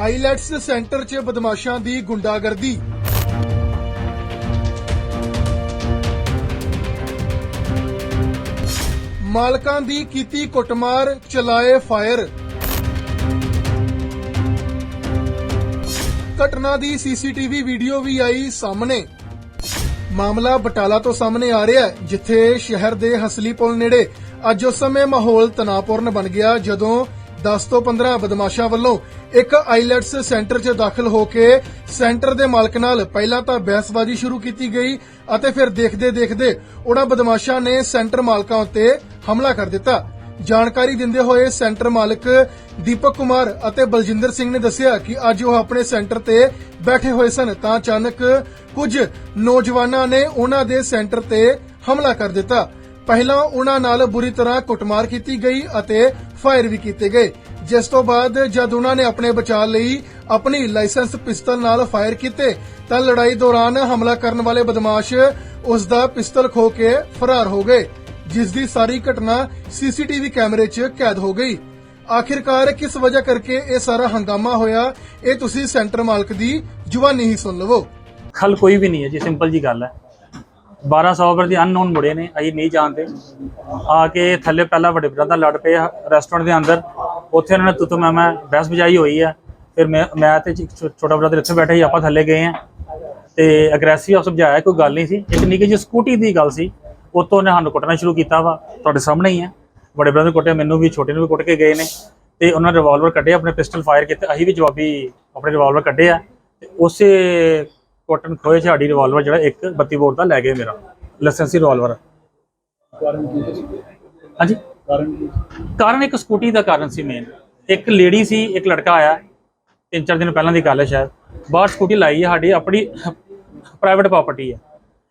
IELTS centre 'ਚ ਬਦਮਾਸ਼ਾਂ ਦੀ ਗੁੰਡਾਗਰਦੀ। ਮਾਲਕਾਂ ਦੀ ਕੀਤੀ ਕੁੱਟਮਾਰ, ਚਲਾਏ ਫਾਇਰ। ਘਟਨਾ ਦੀ ਸੀਸੀਟੀਵੀ ਵੀਡੀਓ ਵੀ ਆਈ ਸਾਹਮਣੇ। ਮਾਮਲਾ ਬਟਾਲਾ ਤੋਂ ਸਾਹਮਣੇ ਆ ਰਿਹਾ ਹੈ, ਜਿੱਥੇ ਸ਼ਹਿਰ ਦੇ ਹਸਲੀ ਪੁਲ ਨੇੜੇ ਅੱਜ ਉਸ ਸਮੇਂ ਮਾਹੌਲ ਤਣਾਅਪੂਰਨ ਬਣ ਗਿਆ, ਜਦੋਂ 10 ਤੋਂ 15 ਬਦਮਾਸ਼ਾਂ ਵੱਲੋਂ ਇੱਕ ਆਈਲੈਟਸ ਸੈਂਟਰ 'ਚ ਦਾਖਲ ਹੋ ਕੇ ਸੈਂਟਰ ਦੇ ਮਾਲਕ ਨਾਲ ਪਹਿਲਾਂ ਤਾਂ ਬਹਿਸਬਾਜ਼ੀ ਸ਼ੁਰੂ ਕੀਤੀ ਗਈ ਅਤੇ ਫਿਰ ਦੇਖਦੇ ਦੇਖਦੇ ਉਹਨਾਂ ਬਦਮਾਸ਼ਾਂ ਨੇ ਸੈਂਟਰ ਮਾਲਕਾਂ ਉੱਤੇ ਹਮਲਾ ਕਰ ਦਿੱਤਾ। ਜਾਣਕਾਰੀ ਦਿੰਦੇ ਹੋਏ ਸੈਂਟਰ ਮਾਲਕ ਦੀਪਕ ਕੁਮਾਰ ਅਤੇ ਬਲਜਿੰਦਰ ਸਿੰਘ ਨੇ ਦੱਸਿਆ ਕਿ ਅੱਜ ਉਹ ਆਪਣੇ ਸੈਂਟਰ ਤੇ ਬੈਠੇ ਹੋਏ ਸਨ, ਤਾਂ ਅਚਾਨਕ ਕੁਝ ਨੌਜਵਾਨਾਂ ਨੇ ਉਹਨਾਂ ਦੇ ਸੈਂਟਰ ਤੇ ਹਮਲਾ ਕਰ ਦਿੱਤਾ। ਪਹਿਲਾਂ ਉਹਨਾਂ ਨਾਲ ਬੁਰੀ ਤਰ੍ਹਾਂ ਕੁੱਟਮਾਰ ਕੀਤੀ ਗਈ ਅਤੇ ਫਾਇਰ ਵੀ ਕੀਤੇ ਗਏ। ਜਿਸ ਤੋਂ ਬਾਅਦ ਜਦ ਉਹਨਾਂ ਨੇ ਆਪਣੇ ਬਚਾਅ ਲਈ ਆਪਣੀ ਲਾਇਸੈਂਸ ਪਿਸਤਲ ਨਾਲ ਫਾਇਰ ਕੀਤੇ, ਤਾਂ ਲੜਾਈ ਦੌਰਾਨ ਹਮਲਾ ਕਰਨ ਵਾਲੇ ਬਦਮਾਸ਼ ਉਸ ਦਾ ਪਿਸਤਲ ਖੋ ਕੇ ਫਰਾਰ ਹੋ ਗਏ, ਜਿਸ ਦੀ ਸਾਰੀ ਘਟਨਾ ਸੀਸੀਟੀਵੀ ਕੈਮਰੇ 'ਚ ਕੈਦ ਹੋ ਗਈ। ਆਖਿਰਕਾਰ ਕਿਸ ਵਜ੍ਹਾ ਕਰਕੇ ਇਹ ਸਾਰਾ ਹੰਗਾਮਾ ਹੋਇਆ, ਇਹ ਤੁਸੀਂ ਸੈਂਟਰ ਮਾਲਕ ਦੀ ਜ਼ੁਬਾਨੀ ਹੀ ਸੁਣ ਲਵੋ। ਖਲ ਕੋਈ ਵੀ ਨਹੀਂ ਹੈ ਜੀ ਸਿੰਪਲ ਜੀ ਗੱਲ ਹੈ। 1200 ਵਰ ਦੇ ਅਨਨੋਨ ਮੁੰਡੇ ਨੇ, ਅਸੀਂ ਨਹੀਂ ਜਾਣਦੇ। ਆ ਕੇ ਥੱਲੇ ਪਹਿਲਾਂ ਵੱਡੇ ਬ੍ਰਦਰ ਲੜ ਪਏ ਰੈਸਟੋਰੈਂਟ ਦੇ ਅੰਦਰ। ਉੱਥੇ ਉਹਨਾਂ ਨੇ ਤੁੱਤ, ਮੈਂ ਮੈਂ ਬਹਿਸ ਬਜਾਈ ਹੋਈ ਹੈ ਫਿਰ ਮੈਂ ਮੈਂ ਤੇ ਛੋ- ਛੋਟਾ ਬ੍ਰਦਰ ਇੱਥੇ ਬੈਠੇ ਸੀ, ਆਪਾਂ ਥੱਲੇ ਗਏ ਆ। ਤੇ ਅਗਰੈਸਿਵ ਆਪ ਸਮਝਾਇਆ ਕੋਈ ਗੱਲ ਨਹੀਂ ਸੀ। ਇੱਕ ਨਿੱਕੀ ਜਿਹੀ ਸਕੂਟੀ ਦੀ ਗੱਲ ਸੀ। ਉਤੋਂ ਉਹਨੇ ਸਾਨੂੰ ਕੁੱਟਣਾ ਸ਼ੁਰੂ ਕੀਤਾ ਵਾ, ਤੁਹਾਡੇ ਸਾਹਮਣੇ ਹੀ ਹੈ ਵੱਡੇ ਬ੍ਰਦਰ ਕੁੱਟਿਆ, ਮੈਨੂੰ ਵੀ, ਛੋਟੇ ਨੂੰ ਵੀ ਕੁੱਟ ਕੇ ਗਏ ਨੇ। ਤੇ ਉਹਨਾਂ ਨੇ ਰਿਵਾਲਵਰ ਕੱਢੇ, ਆਪਣੇ ਪਿਸਟਲ ਫਾਇਰ ਕੀਤੇ, ਅਸੀਂ ਵੀ ਜਵਾਬੀ, ਆਪਣੇ ਰਿਵਾਲਵਰ ਕੱਢੇ ਆ। ਤੇ ਉਸੇ ਕੋਟਨ ਖੋਏ ਸਾਡੀ ਰਿਵਾਲਵਰ ਜਿਹੜਾ ਇੱਕ 32 ਬੋਰ ਦਾ ਲੈ ਗਏ ਮੇਰਾ ਲਾਇਸੈਂਸੀ ਰਿਵਾਲਵਰ ਹਾਂਜੀ? ਕਾਰਨ ਇੱਕ ਸਕੂਟੀ ਦਾ ਕਾਰਨ ਸੀ ਮੇਨ ਇੱਕ ਲੇਡੀ ਸੀ ਇੱਕ ਲੜਕਾ ਆਇਆ ਤਿੰਨ ਚਾਰ ਦਿਨ ਪਹਿਲਾਂ ਦੀ ਗੱਲ ਹੈ ਸ਼ਾਇਦ। ਬਾਹਰ ਸਕੂਟੀ ਲਾਈ ਹੈ ਸਾਡੀ ਆਪਣੀ ਪ੍ਰਾਈਵੇਟ ਪ੍ਰਾਪਰਟੀ ਹੈ।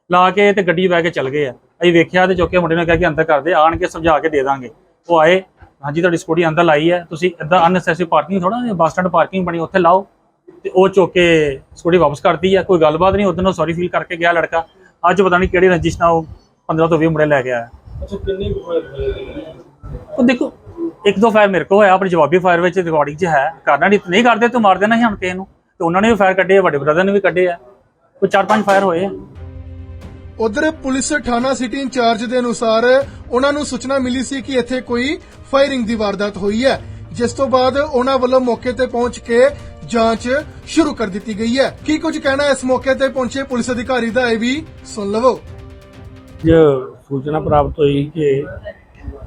ਲਾ ਕੇ ਤੇ ਗੱਡੀ ਬਹਿ ਕੇ ਚੱਲ ਗਏ ਆ। ਅਸੀਂ ਵੇਖਿਆ ਤੇ ਚੁੱਕ ਮੁੰਡੇ ਨੇ ਕਿਹਾ ਕਿ ਅੰਦਰ ਕਰ ਦੇ ਆਣ ਕੇ ਸਮਝਾ ਕੇ ਦੇ ਦਾਂਗੇ। ਉਹ ਆਏ ਹਾਂਜੀ ਤੁਹਾਡੀ ਸਕੂਟੀ ਅੰਦਰ ਲਾਈ ਹੈ। ਤੁਸੀਂ ਇਦਾਂ ਅਨਨੈਸੈਸਰੀ ਪਾਰਕਿੰਗ ਥੋੜਾ ਬੱਸ ਸਟੈਂਡ ਪਾਰਕਿੰਗ ਬਣੀ ਉੱਥੇ ਲਾਓ। ਤੇ ਉਹ ਚੁੱਕ ਕੇ ਸਕੂਟੀ ਵਾਪਸ ਕਰਤੀ ਆ ਕੋਈ ਗੱਲਬਾਤ ਨਹੀਂ ਉਦੋਂ ਸੌਰੀ ਫੀਲ ਕਰਕੇ ਗਿਆ ਲੜਕਾ। ਅੱਜ ਪਤਾ ਨਹੀਂ ਕਿਹੜੀ ਰੰਜਿਸ਼ ਨਾਲ ਉਹ 15 ਤੋਂ 20 ਮੁੰਡੇ ਲੈ ਕੇ ਆਇਆ। ਅੱਛਾ ਕਿੰਨੇ ਕੁ ਹੋਏ ਉਹ ਦੇਖੋ ਇੱਕ ਦੋ ਫਾਇਰ ਮੇਰੇ ਕੋਲ ਹੋਇਆ ਆਪਣੀ ਜਵਾਬੀ ਫਾਇਰ ਵਿੱਚ ਰਿਕਾਰਡਿੰਗ 'ਚ ਹੈ। ਕਰਨਾ ਨਹੀਂ ਨਹੀਂ ਕਰਦੇ ਤੂੰ ਮਾਰ ਦੇਣਾ ਸੀ ਹਣ ਕਿਸੇ ਨੂੰ। ਤੇ ਉਹਨਾਂ ਨੇ ਵੀ ਫਾਇਰ ਕੱਢੇ ਵੱਡੇ ਬ੍ਰਦਰ ਨੇ ਵੀ ਕੱਢੇ ਆ। ਕੋਈ ਚਾਰ ਪੰਜ ਫਾਇਰ ਹੋਏ ਆ। ਉਧਰ ਪੁਲਿਸ ਥਾਣਾ ਸਿਟੀ ਇੰਚਾਰਜ ਦੇ ਅਨੁਸਾਰ ਉਹਨਾਂ ਨੂੰ ਸੂਚਨਾ ਮਿਲੀ ਸੀ ਕਿ ਇੱਥੇ ਕੋਈ ਫਾਇਰਿੰਗ ਦੀ ਵਾਰਦਾਤ ਹੋਈ ਹੈ। ਜਿਸ ਤੋਂ ਬਾਅਦ ਉਹਨਾਂ ਵੱਲੋਂ ਮੌਕੇ ਤੇ ਪਹੁੰਚ ਕੇ ਜਾਂਚ ਸ਼ੁਰੂ ਕਰ ਦਿੱਤੀ ਗਈ ਹੈ। ਕੀ ਕੁਝ ਕਹਿਣਾ ਇਸ ਮੌਕੇ ਤੇ ਪਹੁੰਚੇ ਪੁਲਿਸ ਅਧਿਕਾਰੀ ਦਾ ਇਹ ਵੀ ਸੁਣ ਲਵੋ। ਜੋ ਸੂਚਨਾ ਪ੍ਰਾਪਤ ਹੋਈ ਕਿ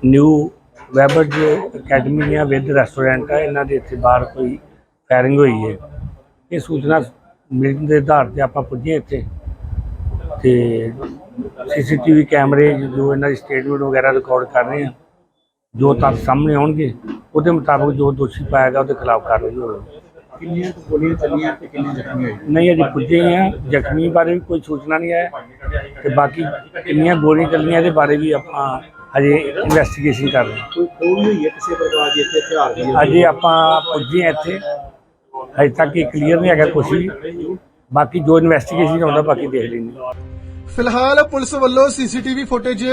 ਨਿਊ ਵੈਬਰਜ ਅਕੈਡਮੀ ਜਾਂ ਵਿਦ ਰੈਸਟੋਰੈਂਟ ਹੈ ਇਹਨਾਂ ਦੇ ਇੱਥੇ ਬਾਹਰ ਕੋਈ ਫਾਇਰਿੰਗ ਹੋਈ ਹੈ। ਇਹ ਸੂਚਨਾ ਮਿਲਣ ਦੇ ਆਧਾਰ ਤੇ ਆਪਾਂ ਪੁੱਜੇ ਇੱਥੇ ਤੇ ਸੀਸੀਟੀਵੀ ਕੈਮਰੇ ਜੋ ਇਹਨਾਂ ਦੀ ਸਟੇਟਮੈਂਟ ਵਗੈਰਾ ਰਿਕਾਰਡ ਕਰ ਰਹੇ ਆ, ਜੋ ਤੱਥ ਸਾਹਮਣੇ ਆਉਣਗੇ, ਉਹਦੇ ਮੁਤਾਬਕ ਜੋ ਦੋਸ਼ੀ ਪਾਇਆ ਗਿਆ, ਉਹਦੇ ਖਿਲਾਫ ਕਾਰਵਾਈ ਹੋਵੇਗੀ। ਕਿੰਨੀਆਂ ਕੁ ਗੋਲੀਆਂ ਚੱਲੀਆਂ ਤੇ ਕਿੰਨੇ ਜ਼ਖਮੀ ਹੋਏ ਨਹੀਂ ਅਜੇ ਪੁੱਜੇ ਹੀ ਆ ਜ਼ਖਮੀ ਬਾਰੇ ਵੀ ਕੋਈ ਸੂਚਨਾ ਨਹੀਂ ਹੈ ਤੇ ਬਾਕੀ ਕਿੰਨੀਆਂ ਗੋਲੀਆਂ ਚੱਲੀਆਂ ਇਹਦੇ ਬਾਰੇ ਵੀ ਆਪਾਂ ਹਜੇ ਇਨਵੈਸਟੀਗੇਸ਼ਨ ਕਰ ਰਹੇ ਹਾਂ। ਕੋਈ ਖੋਲ ਹੋਈ ਹੈ ਕਿਸੇ ਪ੍ਰਕਾਰ ਦੀ ਇੱਥੇ ਹਥਿਆਰ ਦੀ। ਅਜੇ ਆਪਾਂ ਪੁੱਜੇ ਹਾਂ ਇੱਥੇ। ਹਜੇ ਤੱਕ ਇਹ ਕਲੀਅਰ ਨਹੀਂ ਹੈਗਾ ਕੁਛ ਵੀ। ਬਾਕੀ ਜੋ ਇਨਵੈਸਟੀਗੇਸ਼ਨ ਆਉਂਦਾ ਬਾਕੀ ਦੇਖ ਲੈਂਦੇ ਫਿਲਹਾਲ ਪੁਲਿਸ ਵੱਲੋਂ ਸੀਸੀਟੀਵੀ ਫੁਟੇਜ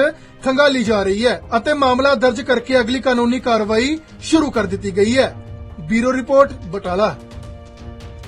ਖੰਗਾਲੀ ਜਾ ਰਹੀ ਹੈ ਅਤੇ ਮਾਮਲਾ ਦਰਜ ਕਰਕੇ ਅਗਲੀ ਕਾਨੂੰਨੀ ਕਾਰਵਾਈ ਸ਼ੁਰੂ ਕਰ ਦਿੱਤੀ ਗਈ ਹੈ। Bureau report Batala.